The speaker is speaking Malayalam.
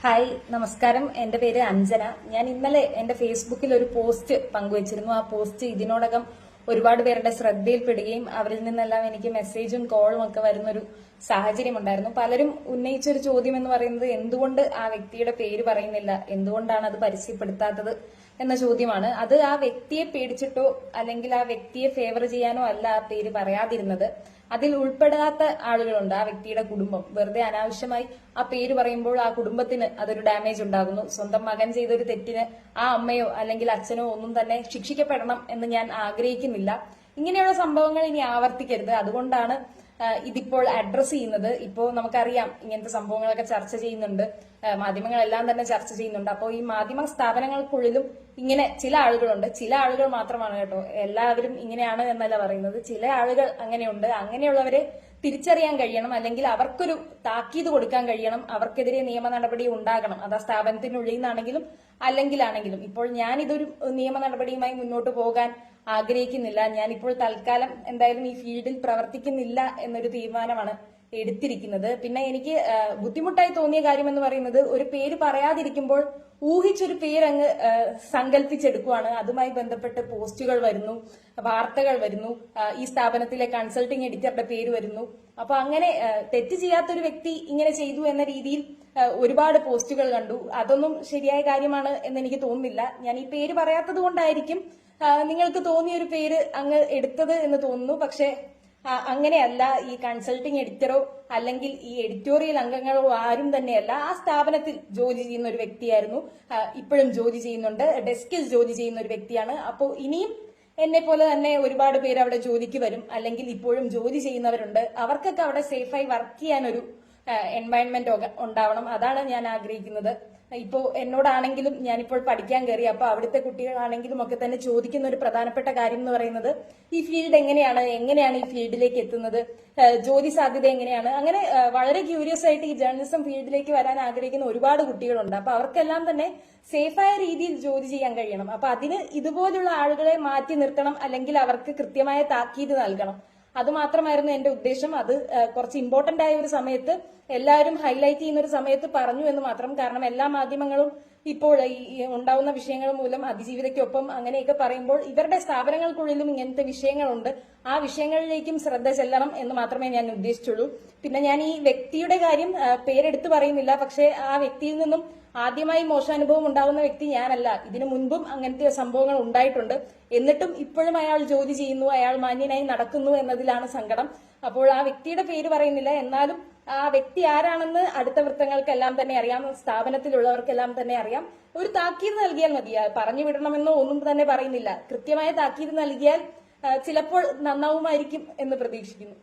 ഹായ് നമസ്കാരം. എന്റെ പേര് അഞ്ജന. ഞാൻ ഇന്നലെ എന്റെ ഫേസ്ബുക്കിൽ ഒരു പോസ്റ്റ് പങ്കുവച്ചിരുന്നു. ആ പോസ്റ്റ് ഇതിനോടകം ഒരുപാട് പേരുടെ ശ്രദ്ധയിൽപ്പെടുകയും അവരിൽ നിന്നെല്ലാം എനിക്ക് മെസ്സേജും കോളും ഒക്കെ വരുന്നൊരു സാഹചര്യം ഉണ്ടായിരുന്നു പലരും ഉന്നയിച്ചൊരു ചോദ്യം എന്ന് പറയുന്നത് എന്തുകൊണ്ട് ആ വ്യക്തിയുടെ പേര് പറയുന്നില്ല? എന്തുകൊണ്ടാണ് അത് പരസ്യപ്പെടുത്താത്തത് എന്ന ചോദ്യമാണ്. അത് ആ വ്യക്തിയെ പേടിച്ചിട്ടോ അല്ലെങ്കിൽ ആ വ്യക്തിയെ ഫേവർ ചെയ്യാനോ അല്ല ആ പേര് പറയാതിരുന്നത്. അതിൽ ഉൾപ്പെടാത്ത ആളുകളുണ്ട് ആ വ്യക്തിയുടെ കുടുംബം. വെറുതെ അനാവശ്യമായി ആ പേര് പറയുമ്പോൾ ആ കുടുംബത്തിന് അതൊരു ഡാമേജ് ഉണ്ടാകുന്നു. സ്വന്തം മകൻ ചെയ്തൊരു തെറ്റിന് ആ അമ്മയോ അല്ലെങ്കിൽ അച്ഛനോ ഒന്നും തന്നെ ശിക്ഷിക്കപ്പെടണം എന്ന് ഞാൻ ആഗ്രഹിക്കുന്നില്ല. ഇങ്ങനെയുള്ള സംഭവങ്ങൾ ഇനി ആവർത്തിക്കരുത്. അതുകൊണ്ടാണ് ഇതിപ്പോൾ അഡ്രസ് ചെയ്യുന്നത്. ഇപ്പോൾ നമുക്കറിയാം ഇങ്ങനത്തെ സംഭവങ്ങളൊക്കെ ചർച്ച ചെയ്യുന്നുണ്ട്. മാധ്യമങ്ങളെല്ലാം തന്നെ ചർച്ച ചെയ്യുന്നുണ്ട്. അപ്പോൾ ഈ മാധ്യമ സ്ഥാപനങ്ങൾക്കുള്ളിലും ഇങ്ങനെ ചില ആളുകളുണ്ട്. ചില ആളുകൾ മാത്രമാണ് കേട്ടോ. എല്ലാവരും ഇങ്ങനെയാണ് എന്നല്ല പറയുന്നത്. ചില ആളുകൾ അങ്ങനെയുണ്ട്. അങ്ങനെയുള്ളവരെ തിരിച്ചറിയാൻ കഴിയണം അല്ലെങ്കിൽ അവർക്കൊരു താക്കീത് കൊടുക്കാൻ കഴിയണം അവർക്കെതിരെ നിയമ നടപടി ഉണ്ടാകണം. അത് ആ സ്ഥാപനത്തിനുള്ളിൽ നിന്നാണെങ്കിലും അല്ലെങ്കിലാണെങ്കിലും. ഇപ്പോൾ ഞാൻ ഇതൊരു നിയമ നടപടിയുമായി മുന്നോട്ട് പോകാൻ ആഗ്രഹിക്കുന്നില്ല. ഞാനിപ്പോൾ തൽക്കാലം എന്തായാലും ഈ ഫീൽഡിൽ പ്രവർത്തിക്കുന്നില്ല എന്നൊരു തീരുമാനമാണ് എടുത്തിരിക്കുന്നത്. പിന്നെ എനിക്ക് ബുദ്ധിമുട്ടായി തോന്നിയ കാര്യം എന്ന് പറയുന്നത് ഒരു പേര് പറയാതിരിക്കുമ്പോൾ ഊഹിച്ചൊരു പേരങ്ങ് സങ്കല്പിച്ചെടുക്കുവാണ് അതുമായി ബന്ധപ്പെട്ട് പോസ്റ്റുകൾ വരുന്നു വാർത്തകൾ വരുന്നു ഈ സ്ഥാപനത്തിലെ കൺസൾട്ടിംഗ് എഡിറ്ററുടെ പേര് വരുന്നു. അപ്പൊ അങ്ങനെ തെറ്റ് ചെയ്യാത്തൊരു വ്യക്തി ഇങ്ങനെ ചെയ്തു എന്ന രീതിയിൽ ഒരുപാട് പോസ്റ്റുകൾ കണ്ടു. അതൊന്നും ശരിയായ കാര്യമാണ് എന്ന് എനിക്ക് തോന്നുന്നില്ല. ഞാൻ ഈ പേര് പറയാത്തത് കൊണ്ടായിരിക്കും നിങ്ങൾക്ക് തോന്നിയ ഒരു പേര് അങ്ങ് എടുത്തത് എന്ന് തോന്നുന്നു. പക്ഷെ അങ്ങനെയല്ല ഈ കൺസൾട്ടിംഗ് എഡിറ്ററോ അല്ലെങ്കിൽ ഈ എഡിറ്റോറിയൽ അംഗങ്ങളോ ആരും തന്നെയല്ല. ആ സ്ഥാപനത്തിൽ ജോലി ചെയ്യുന്ന ഒരു വ്യക്തിയായിരുന്നു. ഇപ്പോഴും ജോലി ചെയ്യുന്നുണ്ട്. ഡെസ്കിൽ ജോലി ചെയ്യുന്ന ഒരു വ്യക്തിയാണ്. അപ്പോൾ ഇനിയും എന്നെ പോലെ തന്നെ ഒരുപാട് പേര് അവിടെ ജോലിക്ക് വരും. അല്ലെങ്കിൽ ഇപ്പോഴും ജോലി ചെയ്യുന്നവരുണ്ട്. അവർക്കൊക്കെ അവിടെ സേഫായി വർക്ക് ചെയ്യാനൊരു എൻവയൺമെന്റ് ഉണ്ടാവണം. അതാണ് ഞാൻ ആഗ്രഹിക്കുന്നത്. ഇപ്പോ എന്നോടാണെങ്കിലും ഞാനിപ്പോൾ പഠിക്കാൻ കയറി അപ്പൊ അവിടുത്തെ കുട്ടികളാണെങ്കിലും ഒക്കെ തന്നെ ചോദിക്കുന്ന ഒരു പ്രധാനപ്പെട്ട കാര്യം എന്ന് പറയുന്നത് ഈ ഫീൽഡ് എങ്ങനെയാണ് എങ്ങനെയാണ് ഈ ഫീൽഡിലേക്ക് എത്തുന്നത്? ജോലി സാധ്യത എങ്ങനെയാണ്? അങ്ങനെ വളരെ ക്യൂരിയസ് ആയിട്ട് ഈ ജേർണലിസം ഫീൽഡിലേക്ക് വരാൻ ആഗ്രഹിക്കുന്ന ഒരുപാട് കുട്ടികളുണ്ട്. അപ്പൊ അവർക്കെല്ലാം തന്നെ സേഫായ രീതിയിൽ ജോലി ചെയ്യാൻ കഴിയണം. അപ്പൊ അതിന് ഇതുപോലുള്ള ആളുകളെ മാറ്റി നിർത്തണം അല്ലെങ്കിൽ അവർക്ക് കൃത്യമായ താക്കീത് നൽകണം. അത് മാത്രമായിരുന്നു എന്റെ ഉദ്ദേശം. അത് കുറച്ച് ഇമ്പോർട്ടന്റ് ആയ ഒരു സമയത്ത് എല്ലാവരും ഹൈലൈറ്റ് ചെയ്യുന്ന ഒരു സമയത്ത് പറഞ്ഞു എന്ന് മാത്രം. കാരണം എല്ലാ മാധ്യമങ്ങളും ഇപ്പോൾ ഈ ഉണ്ടാവുന്ന വിഷയങ്ങൾ മൂലം അതിജീവിതയ്ക്കൊപ്പം അങ്ങനെയൊക്കെ പറയുമ്പോൾ ഇവരുടെ സ്ഥാപനങ്ങൾക്കുള്ളിലും ഇങ്ങനത്തെ വിഷയങ്ങളുണ്ട്. ആ വിഷയങ്ങളിലേക്കും ശ്രദ്ധ ചെല്ലണം എന്ന് മാത്രമേ ഞാൻ ഉദ്ദേശിച്ചുള്ളൂ. പിന്നെ ഞാൻ ഈ വ്യക്തിയുടെ കാര്യം പേരെടുത്ത് പറയുന്നില്ല. പക്ഷേ ആ വ്യക്തിയിൽ നിന്നും ആദ്യമായി മോശാനുഭവം ഉണ്ടാകുന്ന വ്യക്തി ഞാനല്ല. ഇതിനു മുൻപും അങ്ങനത്തെ സംഭവങ്ങൾ ഉണ്ടായിട്ടുണ്ട്. എന്നിട്ടും ഇപ്പോഴും അയാൾ ജോലി ചെയ്യുന്നു അയാൾ മാന്യനായി നടക്കുന്നു എന്നതിലാണ് സങ്കടം. അപ്പോൾ ആ വ്യക്തിയുടെ പേര് പറയുന്നില്ല. എന്നാലും ആ വ്യക്തി ആരാണെന്ന് അടുത്ത വൃത്തങ്ങൾക്കെല്ലാം തന്നെ അറിയാം സ്ഥാപനത്തിലുള്ളവർക്കെല്ലാം തന്നെ അറിയാം. ഒരു താക്കീത് നൽകിയാൽ മതി. പറഞ്ഞു വിടണമെന്നോ ഒന്നും തന്നെ പറയുന്നില്ല. കൃത്യമായ താക്കീത് നൽകിയാൽ ചിലപ്പോൾ നന്നാവുമായിരിക്കും എന്ന് പ്രതീക്ഷിക്കുന്നു.